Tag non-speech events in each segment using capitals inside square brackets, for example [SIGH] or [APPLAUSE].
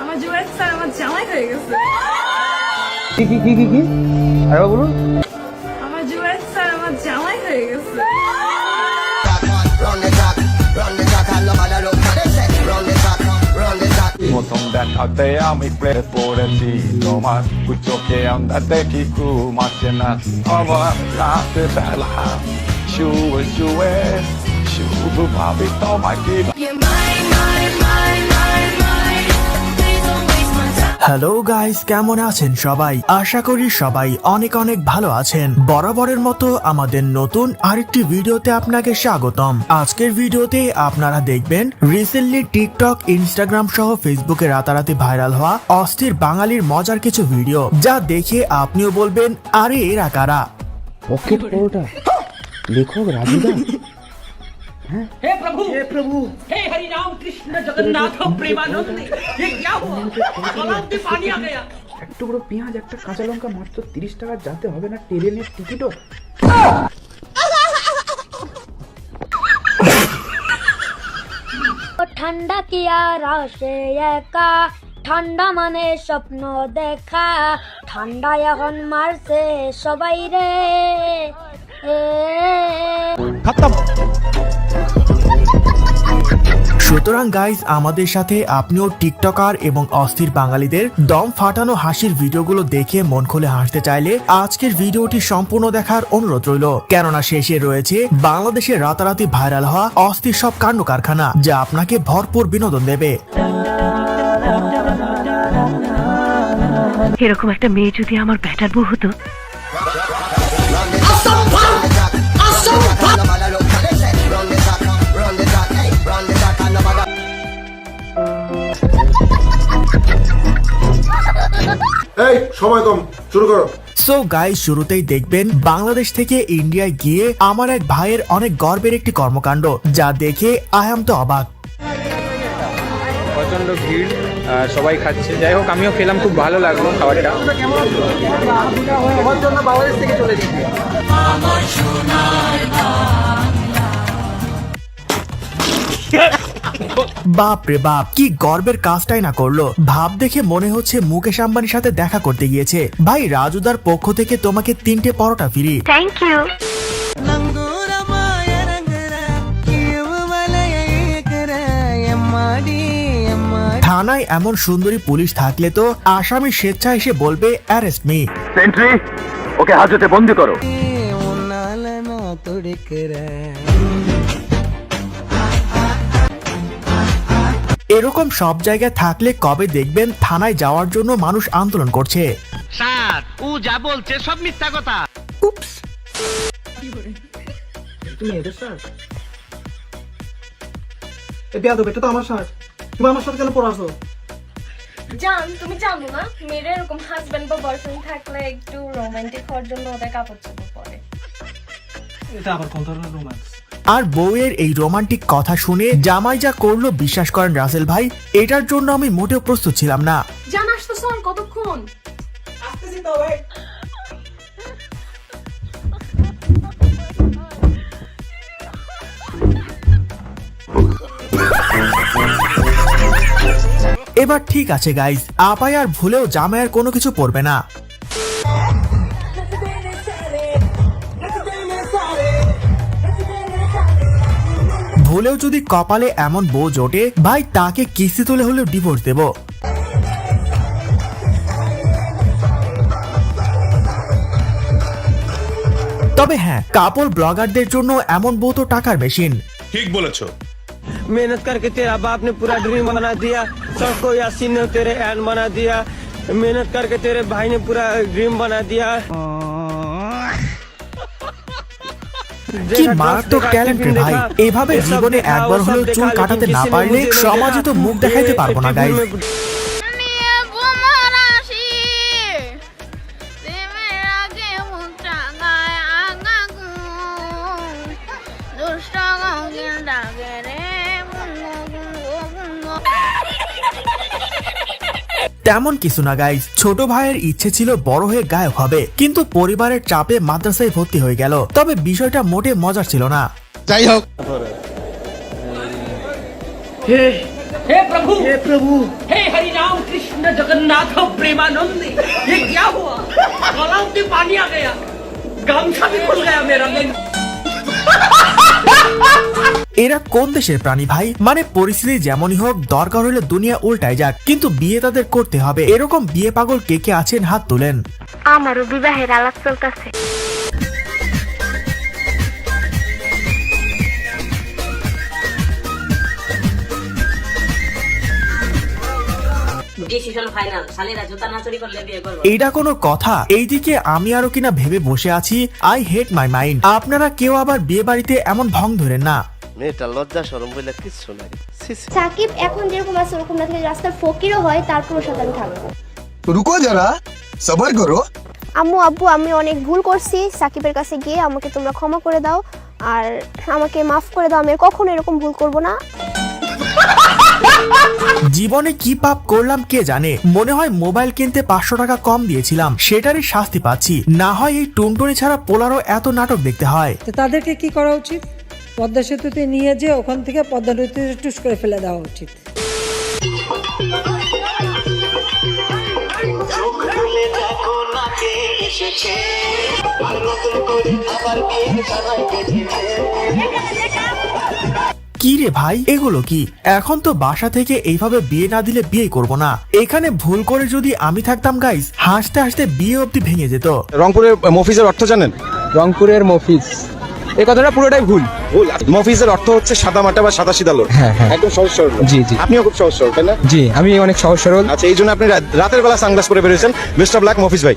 আমার যুবরাজ স্যার আমার জামাই হয়ে গেছে কি কি কি কি কি আরও বলুন আমার যুবরাজ স্যার আমার জামাই হয়ে গেছে Son de atea mi pre por el dito más Cucho que anda te kiku más llenas Ava la te bela Shue shue শুধু তোমাকে হ্যালো গাইস কেমন আছেন সবাই? আশা করি সবাই অনেক অনেক ভালো আছেন। বরাবরের মতো আমাদের নতুন আরেকটি ভিডিওতে আপনাকে স্বাগতম। আজকের ভিডিওতে আপনারা দেখবেন রিসেন্টলি টিকটক ইনস্টাগ্রাম সহ ফেসবুকে রাতারাতি ভাইরাল হওয়া অস্থির বাঙালির মজার কিছু ভিডিও যা দেখে আপনিও বলবেন আরে এরা কারা? পকেট [LAUGHS] লেখক রাজুদা हे प्रभु हे प्रभु हे हरि राम कृष्ण जगन्नाथ प्रेमानंद ये क्या हुआ तालाब में पानी आ गया এক টুকরো পেঁয়াজ একটা কাঁচা লঙ্কা মাত্র তিরিশ টাকা যাতে হবে না ট্রেনের টিকিটও ঠান্ডা কি আর আসে একা ঠান্ডা মানে স্বপ্ন দেখা ঠান্ডা এখন মারছে সবাই রে এ সুতরাং গাইজ আমাদের সাথে আপনিও টিকটকার এবং অস্থির বাঙালিদের দম ফাটানো হাসির ভিডিওগুলো দেখে মন খুলে হাসতে চাইলে আজকের ভিডিওটি সম্পূর্ণ দেখার অনুরোধ রইল। কেননা শেষে রয়েছে বাংলাদেশের রাতারাতি ভাইরাল হওয়া অস্থির সব কাণ্ড কারখানা, যা আপনাকে ভরপুর বিনোদন দেবে। এরকম একটা মেয়ে যদি আমার ব্যাটার বউ হতো এই সময় কম শুরু করো। সো গাই শুরুতেই দেখবেন বাংলাদেশ থেকে ইন্ডিয়ায় গিয়ে আমার এক ভাইয়ের অনেক গর্বের একটি কর্মকাণ্ড যা দেখে আই আম তো অবাক। প্রচণ্ড ভিড় সবাই খাচ্ছে। যাই হোক আমিও খেলাম খুব ভালো লাগল খাবারটা। আমার জন্য বাংলাদেশ থেকে চলে বাপ রে বাপ কি গর্বের কাজটাই না করল। ভাব দেখে মনে হচ্ছে মুকেশ আম্বানির সাথে দেখা করতে গিয়েছে। ভাই রাজুদার পক্ষ থেকে তোমাকে তিনটে পরোটা ফিরি। থ্যাংক ইউ থানায় এমন সুন্দরী পুলিশ থাকলে তো আসামি স্বেচ্ছা এসে বলবে অ্যারেস্ট মি সেন্ট্রি ওকে হাজতে বন্দি করো। এরকম সব জায়গায় থাকলে কবে দেখবেন থানায় যাওয়ার জন্য মানুষ আন্দোলন করছে। স্যার ও যা বলছে সব মিথ্যা কথা। তুমি এদের স্যার? এ বেয়াদব এটা তো আমার শার্ট তুমি আমার সাথে কেন পরে আসো জান তুমি জানো না মেয়েরা এরকম হাজবেন্ড বা বয়ফ্রেন্ড থাকলে একটু রোমান্টিক হওয়ার জন্য ওদের কাপড় চোপড় পরে। এটা আবার কোন ধরনের রোম্যান্স আর বউয়ের এই রোমান্টিক কথা শুনে জামাই যা করল বিশ্বাস করেন রাসেল ভাই এটার জন্য আমি মোটেও প্রস্তুত ছিলাম না। জান কতক্ষণ? এবার ঠিক আছে গাইজ আপাই আর ভুলেও জামাইয়ের কোনো কিছু পড়বে না। ভুলেও যদি কপালে এমন বউ জোটে ভাই তাকে কিস্তি তুলে হলেও ডিভোর্স দেব তবে হ্যাঁ কাপড় ব্লগারদের জন্য এমন বউ তো টাকার মেশিন ঠিক বলেছো मेहनत करके तेरा बाप ने पूरा ड्रीम बना दिया सबको यासीन ने तेरे एन बना दिया मेहनत करके तेरे भाई ने पूरा ड्रीम बना दिया কি মারাত্মক ট্যালেন্ট ভাই? এভাবে জীবনে একবার হলেও চুল কাটাতে না পারলে সমাজে তো মুখ দেখাইতে পারব না গাইজ তেমন কিছু না গাইজ ছোট ভাইয়ের ইচ্ছে ছিল বড় হয়ে গায়ক হবে কিন্তু পরিবারের চাপে মাদ্রাসায় ভর্তি হয়ে গেল তবে বিষয়টা মোটে মজার ছিল না যাই হোক हे प्रभु हे प्रभु हे हरि राम कृष्ण जगन्नाथ प्रेमानंद ये क्या हुआ गलाव में पानी आ गया गमछा भी खुल गया मेरा এরা কোন দেশের প্রাণী ভাই? মানে পরিস্থিতি যেমনই হোক, দরকার হলে দুনিয়া উল্টায় যাক, কিন্তু বিয়ে তাদের করতে হবে। এরকম বিয়ে পাগল কে কে আছেন হাত তোলেন। আমারও বিবাহের আলাপ চলতেছে। ডিসিশন এইটা কোনো কথা? এইদিকে আমি আরও কিনা ভেবে বসে আছি। আই হেট মাই মাইন্ড আপনারা কেউ আবার বিয়ে বাড়িতে এমন ভং ধরেন না। মেয়েটা লজ্জা শরম বলে কিচ্ছু নাই। সাকিব এখন যেরকম আছে ওরকম না থেকে রাস্তার ফকিরও হয় তারপরও সাধারণ থাকব। রুকো যারা সবার করো। আম্মু আব্বু আমি অনেক ভুল করছি। সাকিবের কাছে গিয়ে আমাকে তোমরা ক্ষমা করে দাও। আর আমাকে মাফ করে দাও। আমি কখনো এরকম ভুল করব না। জীবনে কি পাপ করলাম কে জানে? মনে হয় মোবাইল কিনতে পাঁচশো টাকা কম দিয়েছিলাম। সেটারই শাস্তি পাচ্ছি। না হয় এই টুনটুনি ছাড়া পোলারও এত নাটক দেখতে হয়। তো তাদেরকে কি করা উচিত? পদ্মা সেতুতে নিয়ে যে ওখান থেকে পদ্মা নদীতে টুস করে ফেলে দেওয়া উচিত। কি রে ভাই? এগুলো কি? এখন তো বাসা থেকে এইভাবে বিয়ে না দিলে বিয়ে করব না। এখানে ভুল করে যদি আমি থাকতাম গাইস হাসতে হাসতে বিয়ে অবধি ভেঙে যেত। রংপুরের মফিজের অর্থ জানেন? রংপুরের মফিজ। এই কথাটা পুরোটাই ভুল। ভুল। মফিজের অর্থ হচ্ছে সাদা মাটা বা সাদা সিদা লোক হ্যাঁ, হ্যাঁ। একদম সহজ সরল। জি, জি। আপনিও খুব সহজ সরল তাই না? জি আমি অনেক সহজ সরল। আচ্ছা এই জন্য আপনি রাতের বেলা সানগ্লাস পরে বেরিয়েছেন বেস্ট অফ লাক মফিজ ভাই।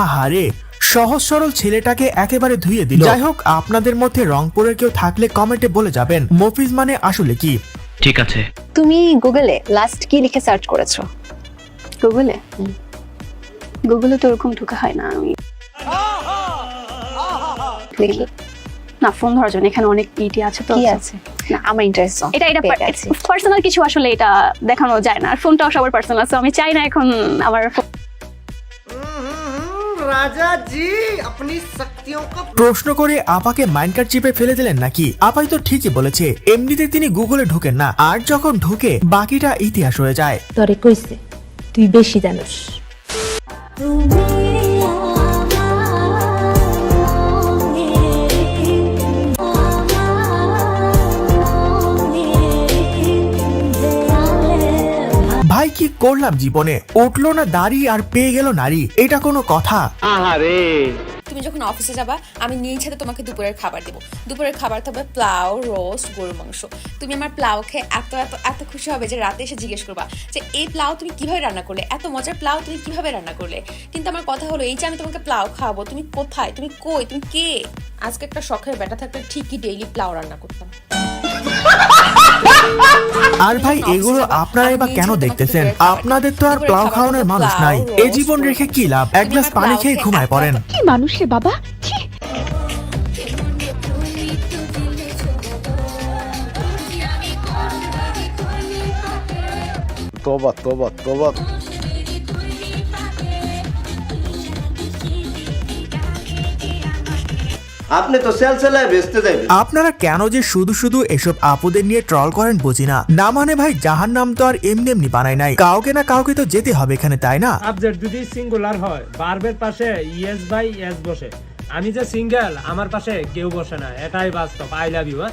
আহারে সহজ সরল ছেলেটাকে একেবারে ধুয়ে দিল। যাই হোক আপনাদের মধ্যে রংপুরের কেউ থাকলে কমেন্টে বলে যাবেন মফিজ মানে আসলে কি? ঠিক আছে। তুমি গুগলে লাস্ট কি লিখে সার্চ করেছ? গুগলে? গুগলে তো ওরকম ঢুকা হয় না আমি দেখি। না ফোন ধরার জন্য এখানে অনেক ইটি আছে তো কি আছে? না আমার ইন্টারেস্ট এটা এটা পার্সোনাল কিছু আসলে এটা দেখানো যায় না আর ফোনটাও সবার পার্সোনাল আছে আমি চাই না এখন আমার প্রশ্ন করে আপাকে মাইনকার্ড চিপে ফেলে দিলেন নাকি? আপাই তো ঠিকই বলেছে এমনিতে তিনি গুগলে ঢোকেন না আর যখন ঢোকে বাকিটা ইতিহাস হয়ে যায়। তরে কইছে তুই বেশি জানোস। করলাম জীবনে। উঠল না দাড়ি আর পেয়ে গেল নারী। এটা কোনো কথা? তুমি যখন অফিসে যাবা আমি নিজ হাতে তোমাকে দুপুরের খাবার দেবো। দুপুরের খাবার থাকবে প্লাউ রোস্ট গরুর মাংস। তুমি আমার প্লাও খেয়ে এত এত এত খুশি হবে যে রাতে এসে জিজ্ঞেস করবা যে এই প্লাও তুমি কীভাবে রান্না করলে? এত মজার প্লাও তুমি কীভাবে রান্না করলে? কিন্তু আমার কথা হলো এই যে আমি তোমাকে প্লাও খাওয়াবো তুমি কোথায়? তুমি কই? তুমি কে? আজকে একটা শখের বেটা থাকলে ঠিকই ডেইলি প্লাও রান্না করতাম। আর ভাই এগুলো আপনারা এবার কেন দেখতেছেন? আপনাদের তো আর প্লাউ খাওয়ানোর মানুষ নাই। এই জীবন রেখে কি লাভ? এক গ্লাস পানি খেয়ে ঘুমায় পড়েন। কি মানুষ রে বাবা? তোবা তোবা তোবা আপনি তো সেলসেলায় বেচতে যাবেন আপনারা কেন যে শুধু শুধু এসব আপুদের নিয়ে ট্রল করেন বুঝি না? না মানে ভাই জাহার নাম তো আর এমনি এমনি বানায় নাই। কাউকে না কাউকে তো যেতে হবে এখানে তাই না? সাবজেক্ট যদি সিঙ্গুলার হয় বার্বের পাশে ইয়েস বাই ইয়েস বসে। আমি যে সিঙ্গেল আমার পাশে কেউ বসে না। এটাই বাস্তব। I love you [LAUGHS]